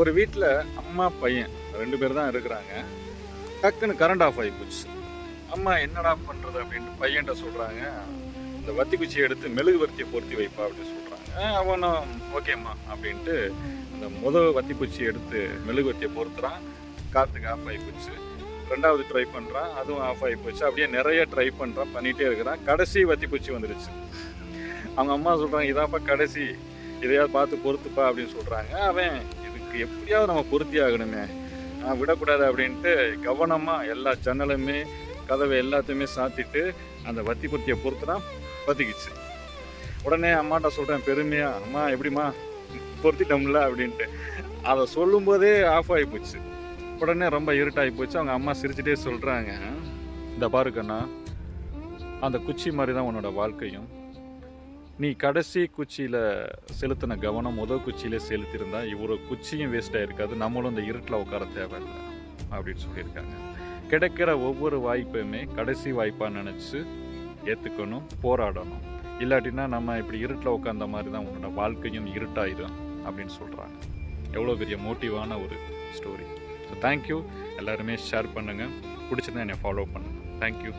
ஒரு வீட்டில் அம்மா பையன் ரெண்டு பேர் தான் இருக்கிறாங்க. டக்குன்னு கரண்ட் ஆஃப் ஆகி போச்சு. அம்மா என்னடா பண்ணுறது அப்படின்ட்டு பையன்கிட்ட சொல்கிறாங்க இந்த வத்தி குச்சியை எடுத்து மெழுகுவர்த்தியை பொருத்தி வைப்பா அப்படின்னு சொல்கிறாங்க அவனும் ஓகேம்மா அப்படின்ட்டு அந்த முதல் வத்தி குச்சியை எடுத்து மெழுகுவர்த்தியை பொறுத்துறான் காற்றுக்கு ஆஃப் ஆகி போச்சு. ரெண்டாவது ட்ரை பண்ணுறான் அதுவும் ஆஃப் ஆகி போச்சு. அப்படியே நிறைய ட்ரை பண்ணுறான் பண்ணிகிட்டே இருக்கிறான். கடைசி வத்தி குச்சி வந்துருச்சு. அவங்க அம்மா சொல்கிறாங்க இதாப்பா கடைசி. இதையாவது பார்த்து பொறுத்துப்பா அப்படின்னு சொல்கிறாங்க அவன் இதுக்கு எப்படியாவது நம்ம பொருத்தி ஆகணுமே விடக்கூடாது அப்படின்ட்டு கவனமாக எல்லா ஜன்னலுமே கதவை எல்லாத்தையுமே சாத்திட்டு அந்த வத்தி குத்தியை பொறுத்துனா பற்றிக்கிச்சு உடனே அம்மாட்ட சொல்கிறேன் பெருமையாக அம்மா எப்படிம்மா பொருத்திட்டோம்ல அப்படின்ட்டு. அதை சொல்லும்போதே ஆஃப் ஆகி போச்சு. உடனே ரொம்ப இருட்டாகி போச்சு. அவங்க அம்மா சிரிச்சுட்டே சொல்கிறாங்க இந்த பாருக்கண்ணா அந்த குச்சி மாதிரி தான் உன்னோட வாழ்க்கையும். நீ கடைசி குச்சியில் செலுத்தின கவனம் முதல் குச்சியிலே செலுத்தியிருந்தா இவ்வளோ குச்சியும் வேஸ்ட் ஆகிருக்காது நம்மளும் இந்த இருட்டில் உட்கார தேவையில்லை அப்படின்னு சொல்லியிருக்காங்க. கிடைக்கிற ஒவ்வொரு வாய்ப்பையுமே கடைசி வாய்ப்பாக நினச்சி ஏற்றுக்கணும் போராடணும். இல்லாட்டினா நம்ம இப்படி இருட்டில் உட்காந்த மாதிரி தான் உன்னோட வாழ்க்கையும் இருட்டாயிரும் அப்படின்னு சொல்கிறாங்க எவ்வளோ பெரிய மோட்டிவான ஒரு ஸ்டோரி ஸோ தேங்க்யூ எல்லாருமே ஷேர் பண்ணுங்கள் பிடிச்சிருந்தா என்னை ஃபாலோ பண்ணுங்கள் தேங்க்யூ